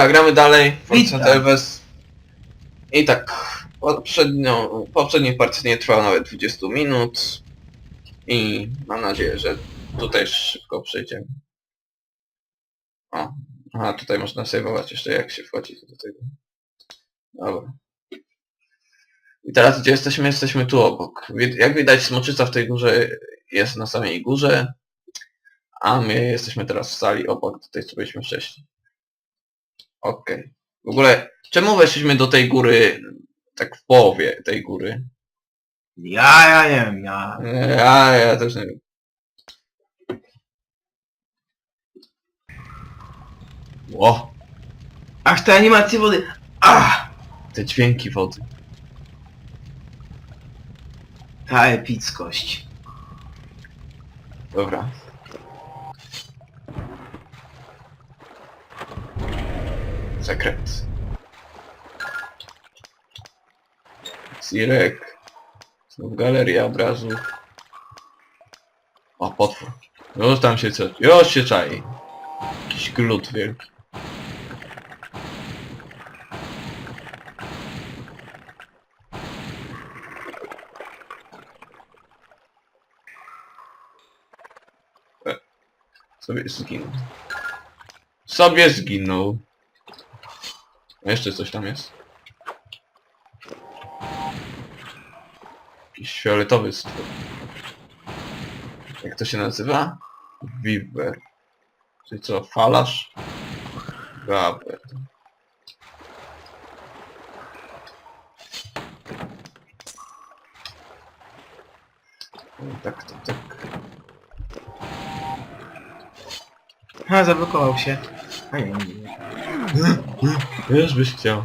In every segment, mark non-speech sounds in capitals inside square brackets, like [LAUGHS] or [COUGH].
Dobra, gramy dalej. Forza Witam. Telves. I tak, poprzednio, poprzedniej partii nie trwało nawet 20 minut. I mam nadzieję, że tutaj szybko przejdziemy. O, aha, tutaj można sejwować jeszcze jak się wchodzi do tego. Dobra. I teraz gdzie jesteśmy? Jesteśmy tu obok. Jak widać smoczyca w tej górze jest na samej górze, a my jesteśmy teraz w sali obok do tej co byliśmy wcześniej. Okej. W ogóle, czemu weszliśmy do tej góry tak w połowie tej góry? Ja, ja nie wiem, ja... Ja, ja też nie wiem. Ło, Aż te animacje wody... Ach! te dźwięki wody. Ta epickość. Dobra. Sekret. Sirek. Znów galeria obrazów. O, potwór. Już tam się co... Już się czai. Jakiś glut wielki. Sobie zginął. Sobie zginął. A jeszcze coś tam jest. Jakiś fioletowy stwór. Jak to się nazywa? Wiver. Czyli co, falarz? Gaber. Tak, tak, tak. Ha, zablokował się. A nie, nie, nie. Już byś chciał.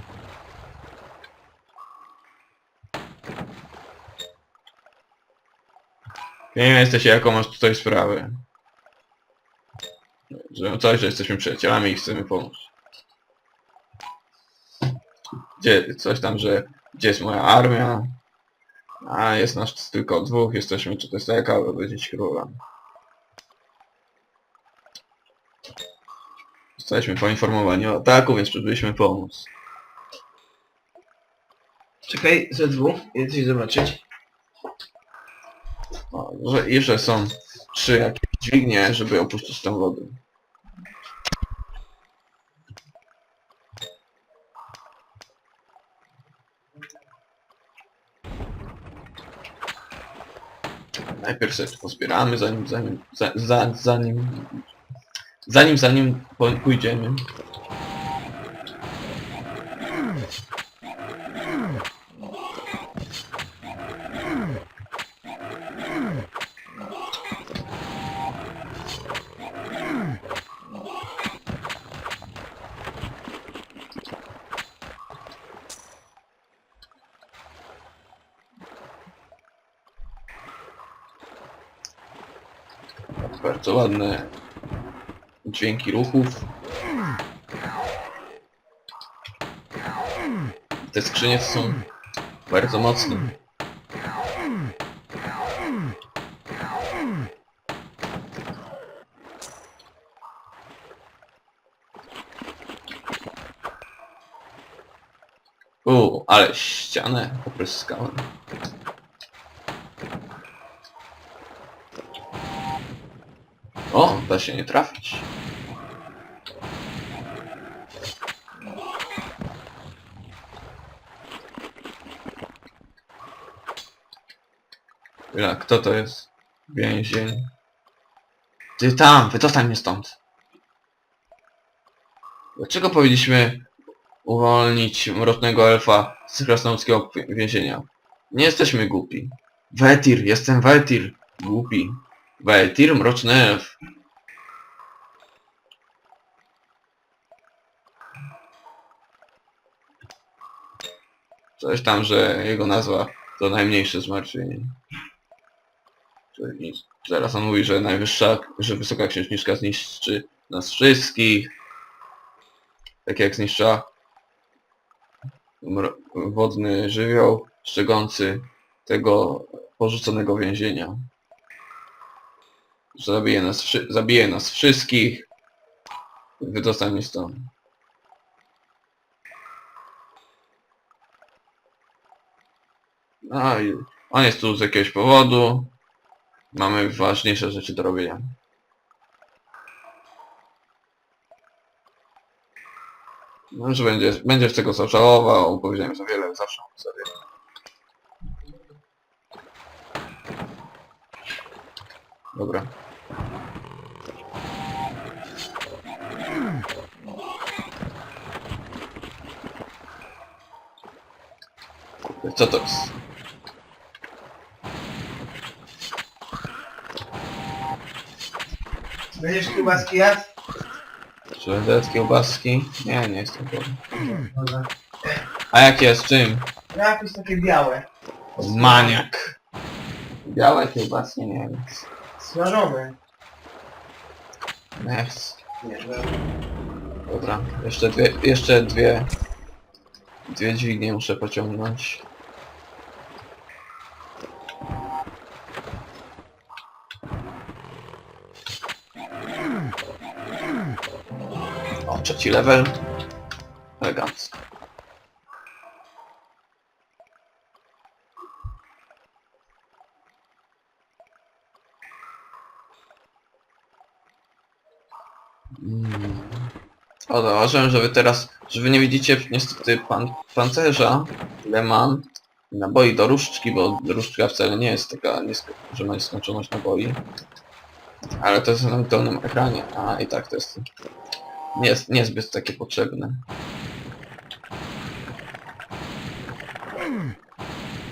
Nie wiem, jesteś jaką masz tutaj sprawę. Że coś, że jesteśmy przyjacielami i chcemy pomóc. Gdzie, coś tam, że gdzie jest moja armia? A jest nas tylko dwóch, jesteśmy tutaj z daleka, aby powiedzieć króla. Zostaliśmy poinformowani o ataku, więc przybyliśmy pomóc. Czekaj, ZW, idę coś zobaczyć. O, że, I że są trzy jakieś dźwignie, żeby opuścić tą wodę. Najpierw sobie to pozbieramy, zanim, zanim, za, za, zanim, zanim, zanim pójdziemy. Bardzo ładne dźwięki ruchów. Te skrzynie są bardzo mocne. U, ale ścianę opryskałem. O, da się nie trafić. Chwila, kto to jest? Więzień. Ty tam, wydostań mnie stąd. Dlaczego powinniśmy uwolnić mrocznego elfa z krasnoludzkiego więzienia? Nie jesteśmy głupi. Wetir, jestem Wetir. Głupi. Wetir, mroczny elf. Coś tam, że jego nazwa to najmniejsze zmartwienie. I zaraz on mówi, że najwyższa, że wysoka księżniczka zniszczy nas wszystkich. Tak jak zniszcza wodny żywioł strzegący tego porzuconego więzienia. Zabije nas, zabije nas wszystkich. Wydostanie stąd. i on jest tu z jakiegoś powodu. Mamy ważniejsze rzeczy do robienia. No, że będzie, będziesz tego zażałował, powiedziałem za wiele, zawsze mam za wiele. Dobra. Co to jest? Będziesz kiełbaski jadł? Czy będę kiełbaski? Nie, nie jestem pewien. Dobra. A jakie z czym? No jakieś takie białe. Maniak. Białe kiełbaski? Nie wiem. Smażone. Nice. Nie, Dobra, jeszcze dwie, jeszcze dwie, dwie dźwignie muszę pociągnąć. Trzeci level. Elegancko. Mm. O, zauważyłem, że wy teraz, że wy nie widzicie niestety pan, pancerza, ile mam naboi do różdżki, bo różdżka wcale nie jest taka, nisko, że ma nieskończoność naboi. Ale to jest na dolnym ekranie, a i tak to jest nie niezbyt takie potrzebne.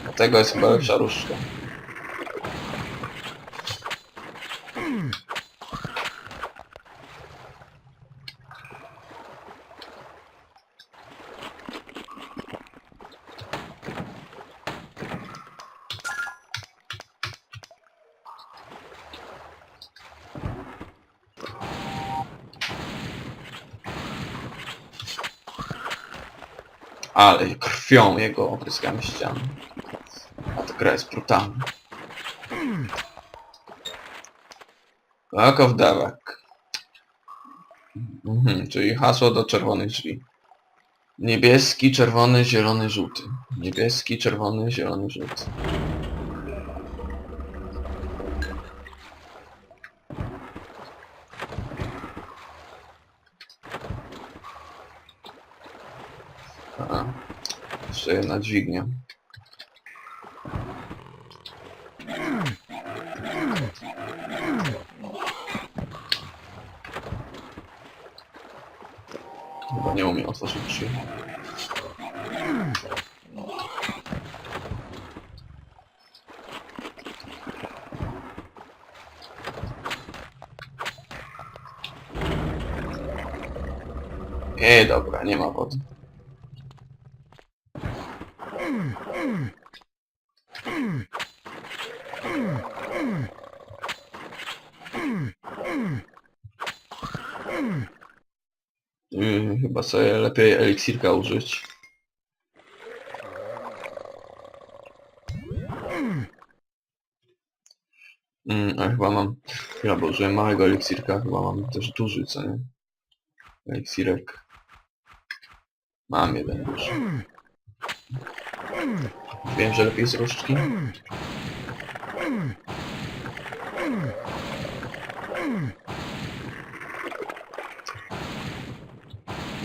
Dlatego jest chyba lepsza różdżka. Ale krwią jego opryskamy ściany. A ta gra jest brutalna. Krakow Dawak. Mhm, czyli hasło do czerwonych drzwi. Niebieski, czerwony, zielony, żółty. Niebieski, czerwony, zielony, żółty. A, jeszcze jedna dźwignia. Chyba nie umiem otworzyć drzwi. Ej, dobra, nie ma wody. Chyba sobie lepiej eliksirka użyć. Mm, a chyba mam... Chyba, bo użyłem małego eliksirka, chyba mam też duży, co nie? Eliksirek. Mam jeden duży. Wiem, że lepiej z różdżki.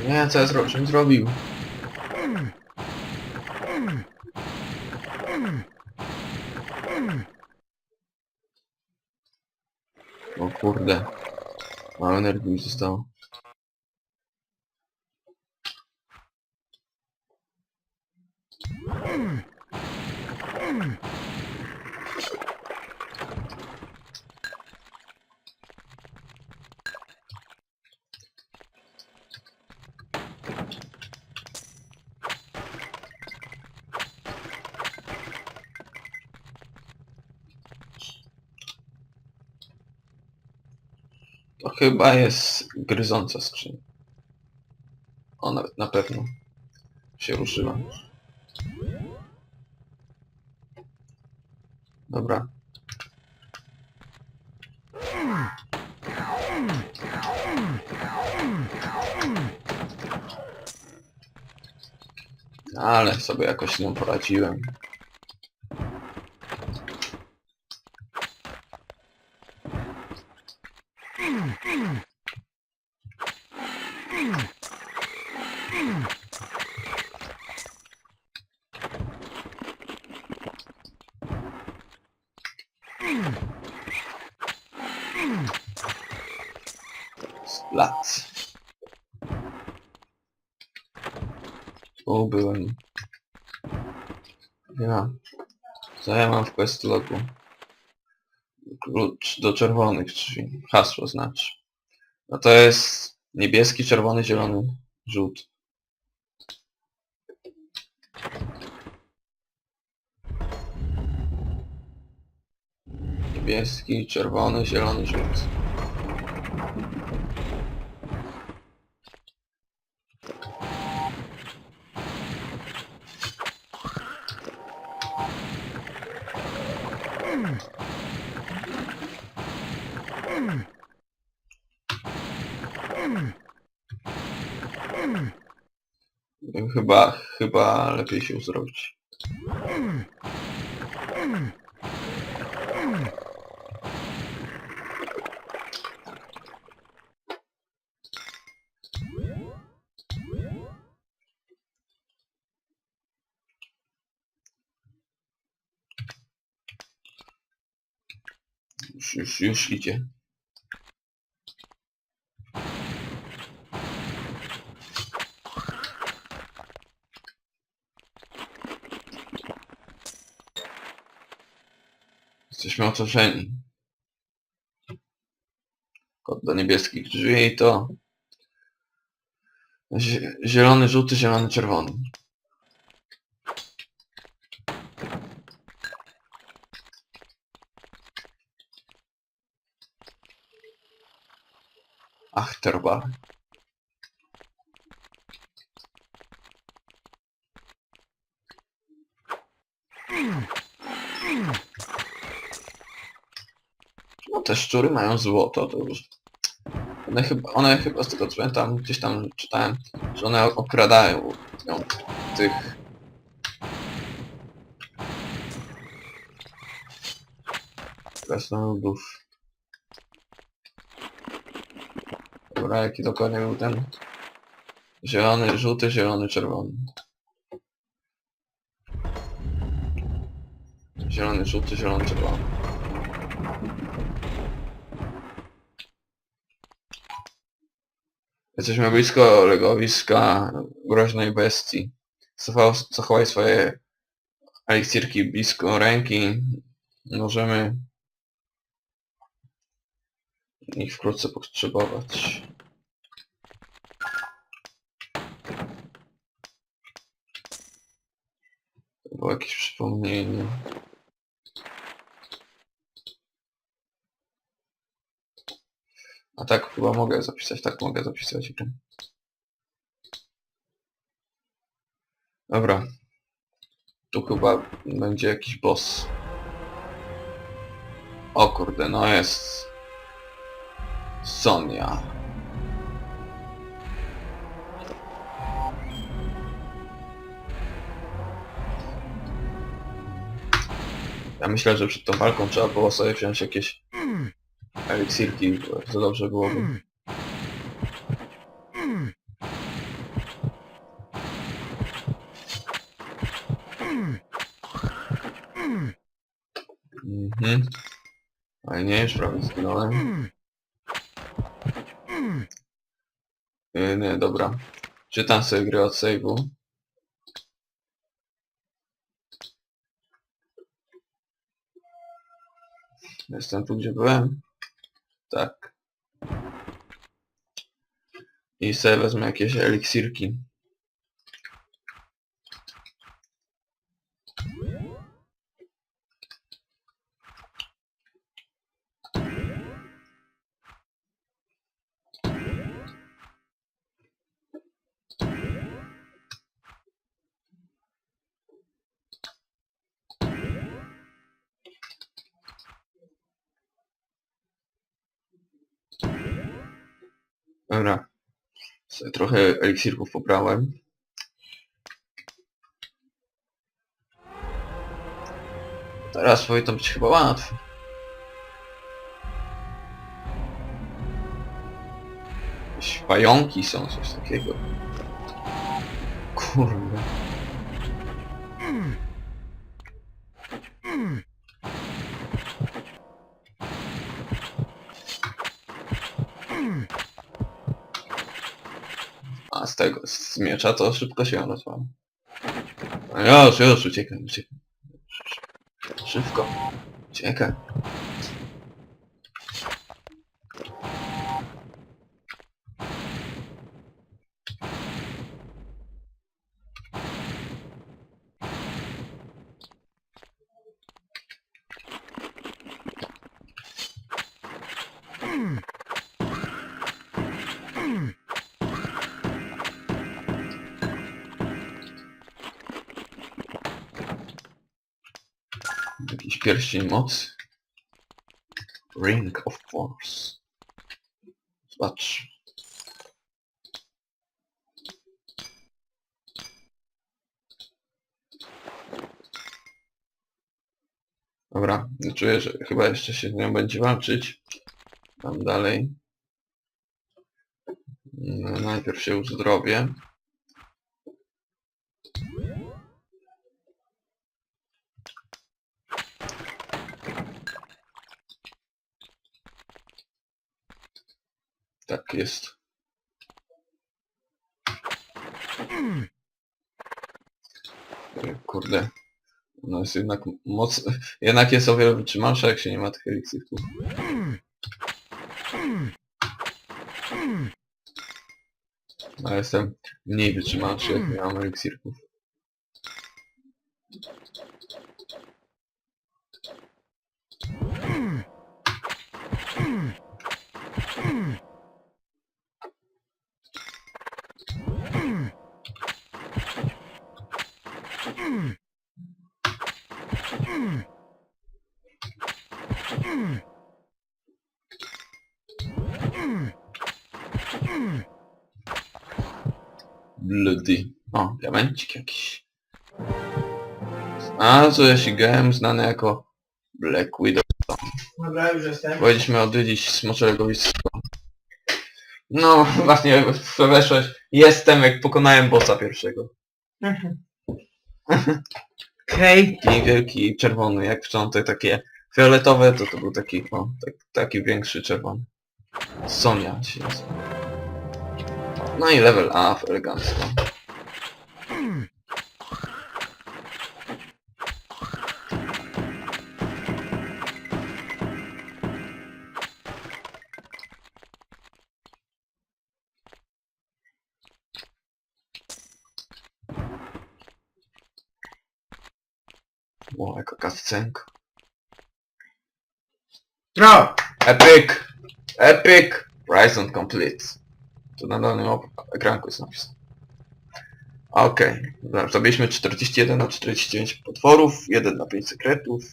Nie, co ja zro żebym zrobił? O kurde. Mało energii mi zostało. To chyba jest gryząca skrzynia. O, nawet na pewno się ruszyła. Dobra. Ale sobie jakoś nią poradziłem. Plac. Tu byłem. Ja. Co ja mam w quest logu? Klucz do czerwonych drzwi. Hasło znaczy. No to jest niebieski, czerwony, zielony, żółty. Niebieski, czerwony, zielony, żółty. Chyba, lepiej się zrobić. Już, już, już idzie. Jesteśmy otoczeni. Kod do niebieskich drzwi to... zie- Zielony, żółty, zielony, czerwony. Achterbar. No te szczury mają złoto, to już... One chyba, one chyba z tego co pamiętam, gdzieś tam czytałem, że one okradają ją, tych... Krasnoludów. Dobra, jaki dokładnie był ten? Zielony, żółty, zielony, czerwony. Zielony, żółty, zielony, czerwony. Jesteśmy blisko legowiska groźnej bestii. Zachowaj swoje eliksirki blisko ręki. Możemy ich wkrótce potrzebować. To było jakieś przypomnienie. A tak chyba mogę zapisać, tak mogę zapisać. Dobra. Tu chyba będzie jakiś boss. O kurde, no jest... Sonia. Ja myślę, że przed tą walką trzeba było sobie wziąć jakieś eliksirki, to dobrze byłoby. Mhm. Ale nie, już prawie zginąłem. Nie, nie, dobra. Czytam sobie gry od save'u. Jestem tu, gdzie byłem. Tak. I sobie wezmę jakieś eliksirki. Dobra. Sobie trochę eliksirków pobrałem. Teraz powinno być chyba łatwo. Jakieś pająki są, coś takiego. Kurde. Z miecza, to szybko się rozwala. No już, już, uciekaj, uciekaj. Szybko. Uciekaj. Pierścień mocy. Ring of Force. Zobacz. Dobra, czuję, że chyba jeszcze się z nią będzie walczyć. Tam dalej. No, najpierw się uzdrowię. Tak jest. E, Kurde. No jest jednak moc... Jednak jest o wiele wytrzymalsza, jak się nie ma tych eliksirów. A jestem mniej wytrzymalszy, jak nie mam eliksirków. Bloody. O, diamencik jakiś. A, co ja ścigałem, znany jako Black Widow. Dobra, już jestem. Powinniśmy odwiedzić Smoczego Wisko. No, właśnie, weszłeś. Jestem, jak pokonałem bossa pierwszego. Mhm. [LAUGHS] Okej. Taki wielki, czerwony, jak początek takie fioletowe, to to był taki, o, tak, taki większy czerwony. Sonia się nazywa. No i level up, elegancko. O, jaka kascenka. No! Epic! Epic! Horizon complete. Tu na dolnym op- ekranku jest napis. Okej, okay. zabiliśmy 41 na 49 potworów, 1 na 5 sekretów,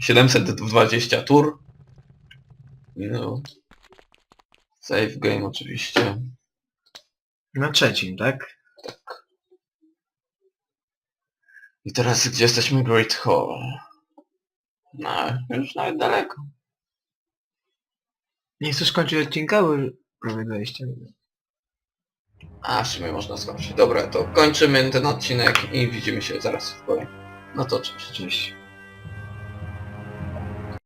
720 tur. No. Save game oczywiście. Na trzecim, tak? Tak. I teraz gdzie jesteśmy? Great Hall. No, już nawet daleko. Nie chcesz kończyć odcinka, bo prawie 20 minut. A, w sumie można skończyć. Dobra, to kończymy ten odcinek i widzimy się zaraz w kolejnym. No to cześć. Cześć.